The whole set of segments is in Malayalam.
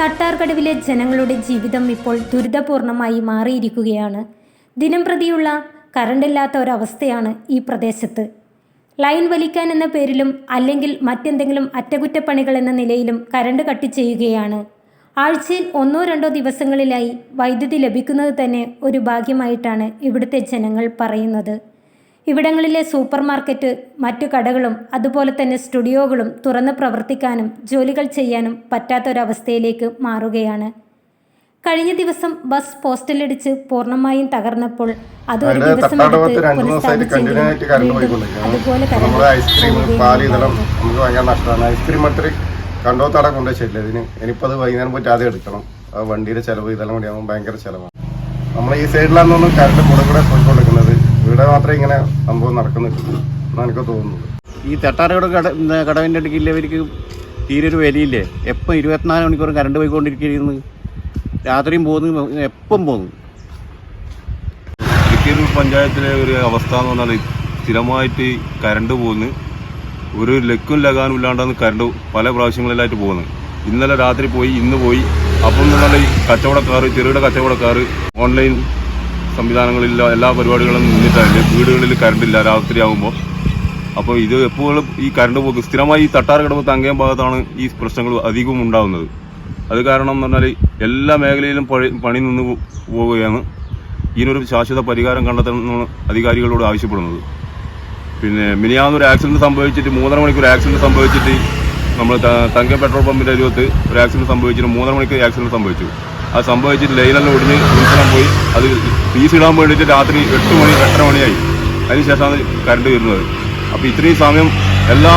തട്ടാർകടവിലെ ജനങ്ങളുടെ ജീവിതം ഇപ്പോൾ ദുരിതപൂർണമായി മാറിയിരിക്കുകയാണ്. ദിനം പ്രതിയുള്ള കറണ്ടില്ലാത്ത ഒരവസ്ഥയാണ് ഈ പ്രദേശത്ത്. ലൈൻ വലിക്കാൻ എന്ന പേരിലും അല്ലെങ്കിൽ മറ്റെന്തെങ്കിലും അറ്റകുറ്റപ്പണികൾ എന്ന നിലയിലും കറണ്ട് കട്ട് ചെയ്യുകയാണ്. ആഴ്ചയിൽ ഒന്നോ രണ്ടോ ദിവസങ്ങളിലായി വൈദ്യുതി ലഭിക്കുന്നത് തന്നെ ഒരു ഭാഗ്യമായിട്ടാണ് ഇവിടുത്തെ ജനങ്ങൾ പറയുന്നത്. ഇവിടങ്ങളിലെ സൂപ്പർമാർക്കറ്റ് മറ്റു കടകളും അതുപോലെ തന്നെ സ്റ്റുഡിയോകളും തുറന്ന് പ്രവർത്തിക്കാനും ജോലികൾ ചെയ്യാനും പറ്റാത്തൊരവസ്ഥയിലേക്ക് മാറുകയാണ്. കഴിഞ്ഞ ദിവസം ബസ് പോസ്റ്റലടിച്ച് പൂർണമായും തകർന്നപ്പോൾ അത് ഒരു ദിവസം അതുപോലെ ഇതിന്. ഇനിയിപ്പോൾ വൈകുന്നേരം പോയിട്ട് ആദ്യം എടുക്കണം. വണ്ടിയുടെ ചിലവ് ഇതെല്ലാം കൂടി ആകുമ്പോൾ ഭയങ്കര ചിലവാണ്. നമ്മൾ ഈ സൈഡിലാണെന്നൊന്നും കറണ്ട് കൂടെ കൂടെ പോയിക്കൊണ്ടിരിക്കുന്നത്. ഇവിടെ മാത്രം ഇങ്ങനെ സംഭവം നടക്കുന്നില്ല എന്നാണ് എനിക്ക് തോന്നുന്നത്. ഈ തട്ടാറയുടെ കട കടവിന്റെ കടവിന്റെ അടുക്കില്ലവർക്ക് തീരെ ഒരു വിലയില്ലേ? എപ്പം ഇരുപത്തിനാല് മണിക്കൂർ കറണ്ട് പോയിക്കൊണ്ടിരിക്കുന്നു രാത്രിയും പോകുന്നു എപ്പം പോകുന്നു? ഇടുക്കിയിൽ പഞ്ചായത്തിലെ ഒരു അവസ്ഥ എന്ന് പറഞ്ഞാൽ സ്ഥിരമായിട്ട് കരണ്ട് പോകുന്നു. ഒരു ലക്കും ലകാനും ഇല്ലാണ്ടാണ് കരണ്ട് പല പ്രാവശ്യങ്ങളിലായിട്ട് പോകുന്നത് ഇന്നലെ രാത്രി പോയി ഇന്ന് പോയി. അപ്പം എന്ന് പറഞ്ഞാൽ ഈ കച്ചവടക്കാർ ചെറുകിട കച്ചവടക്കാർ ഓൺലൈൻ സംവിധാനങ്ങളില്ല എല്ലാ പരിപാടികളും നിന്നിട്ടല്ലേ വീടുകളിൽ കരണ്ടില്ല രാത്രി ആകുമ്പോൾ അപ്പോൾ ഇത് എപ്പോഴും ഈ കരണ്ട് പോക്ക് സ്ഥിരമായി ഈ തട്ടാർ കിടപ്പ് തങ്കയം ഭാഗത്താണ് ഈ പ്രശ്നങ്ങൾ അധികവും ഉണ്ടാകുന്നത് അത് കാരണം എന്ന് പറഞ്ഞാൽ എല്ലാ മേഖലയിലും പഴി പണി നിന്ന് പോവുകയാണ്. ഇതിനൊരു ശാശ്വത പരിഹാരം കണ്ടെത്തണമെന്നാണ് അധികാരികളോട് ആവശ്യപ്പെടുന്നത്. പിന്നെ മിനിയാന്ന് ഒരു ആക്സിഡന്റ് സംഭവിച്ചിട്ട് മൂന്നര മണിക്കൂർ ആക്സിഡന്റ് സംഭവിച്ചിട്ട് നമ്മൾ തങ്ക പെട്രോൾ പമ്പിന്റെ അരുവത്ത് ഒരു ആക്സിഡന്റ് സംഭവിച്ചിട്ട് മൂന്നര മണിക്കൂർ ആക്സിഡന്റ് സംഭവിച്ചു. അത് സംഭവിച്ചിട്ട് ലൈനെല്ലാം ഒടിഞ്ഞ് ഉത്സവം പോയി. അത് ഫീസ് ഇടാൻ വേണ്ടിയിട്ട് രാത്രി എട്ട് മണി എട്ടര മണിയായി. അതിനുശേഷമാണ് കറണ്ട് വരുന്നത്. അപ്പോൾ ഇത്രയും സമയം എല്ലാ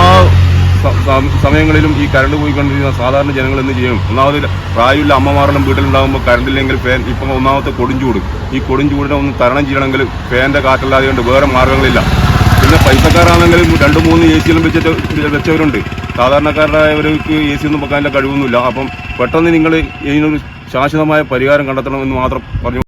സമയങ്ങളിലും ഈ കറണ്ട് പോയിക്കൊണ്ടിരിക്കുന്ന സാധാരണ ജനങ്ങൾ എന്ത് ചെയ്യും? ഒന്നാമത് പ്രായമുള്ള അമ്മമാരെല്ലാം വീട്ടിലുണ്ടാകുമ്പോൾ കറണ്ടില്ലെങ്കിൽ ഫാൻ ഇപ്പം ഒന്നാമത്തെ കൊടുംചൂട് ഈ കൊടുംചൂടിനെ ഒന്ന് തരണം ചെയ്യണമെങ്കിൽ ഫാന്റെ കാറ്റല്ലാതെ കൊണ്ട് വേറെ മാർഗങ്ങളില്ല. പിന്നെ പൈസക്കാരാണെങ്കിൽ രണ്ട് മൂന്ന് എ സിയിലും വെച്ചിട്ട് വെച്ചവരുണ്ട്. സാധാരണക്കാരായവർക്ക് എ സി ഒന്നും വെക്കാനുള്ള കഴിവൊന്നുമില്ല. അപ്പം പെട്ടെന്ന് നിങ്ങൾ ഇതിനൊരു ശാശ്വതമായ പരിഹാരം കണ്ടെത്തണമെന്ന് മാത്രം പറഞ്ഞു